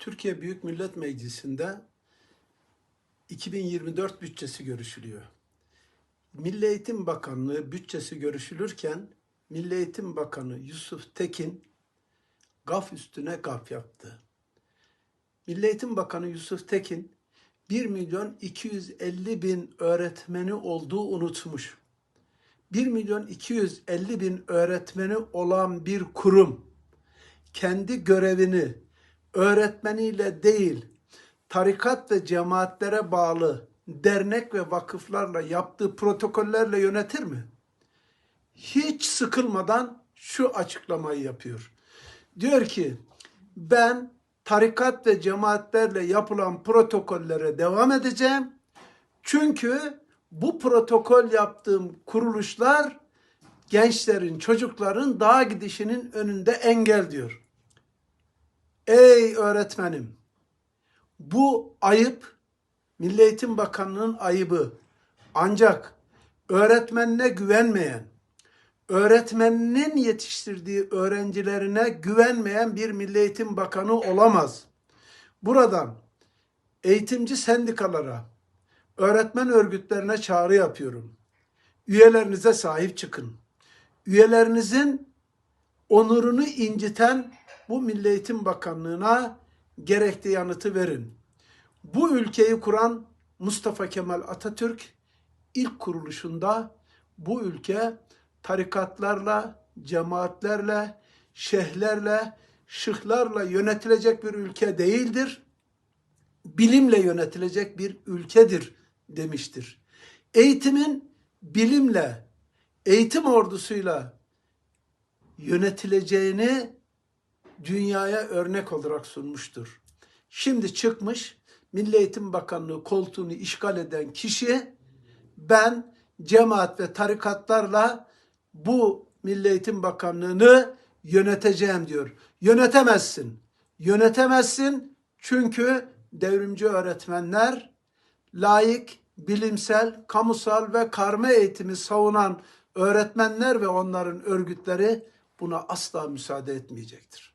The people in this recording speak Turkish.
Türkiye Büyük Millet Meclisi'nde 2024 bütçesi görüşülüyor. Milli Eğitim Bakanlığı bütçesi görüşülürken Milli Eğitim Bakanı Yusuf Tekin gaf üstüne gaf yaptı. Milli Eğitim Bakanı Yusuf Tekin 1 milyon 250 bin öğretmeni olduğu unutmuş. 1 milyon 250 bin öğretmeni olan bir kurum kendi görevini öğretmeniyle değil tarikat ve cemaatlere bağlı dernek ve vakıflarla yaptığı protokollerle yönetir mi? Hiç sıkılmadan şu açıklamayı yapıyor. Diyor ki ben tarikat ve cemaatlerle yapılan protokollere devam edeceğim. Çünkü bu protokol yaptığım kuruluşlar gençlerin, çocukların dağa gidişinin önünde engel diyor. Ey öğretmenim, bu ayıp Milli Eğitim Bakanlığı'nın ayıbı. Ancak öğretmenine güvenmeyen, öğretmeninin yetiştirdiği öğrencilerine güvenmeyen bir Milli Eğitim Bakanı olamaz. Buradan eğitimci sendikalara, öğretmen örgütlerine çağrı yapıyorum. Üyelerinize sahip çıkın. Üyelerinizin onurunu inciten bu Milli Eğitim Bakanlığı'na gerekli yanıtı verin. Bu ülkeyi kuran Mustafa Kemal Atatürk ilk kuruluşunda bu ülke tarikatlarla, cemaatlerle, şeyhlerle, şıhlarla yönetilecek bir ülke değildir. Bilimle yönetilecek bir ülkedir demiştir. Eğitimin bilimle, eğitim ordusuyla yönetileceğini dünyaya örnek olarak sunmuştur. Şimdi çıkmış Milli Eğitim Bakanlığı koltuğunu işgal eden kişi ben cemaat ve tarikatlarla bu Milli Eğitim Bakanlığı'nı yöneteceğim diyor. Yönetemezsin. Yönetemezsin çünkü devrimci öğretmenler layık, bilimsel, kamusal ve karma eğitimi savunan öğretmenler ve onların örgütleri buna asla müsaade etmeyecektir.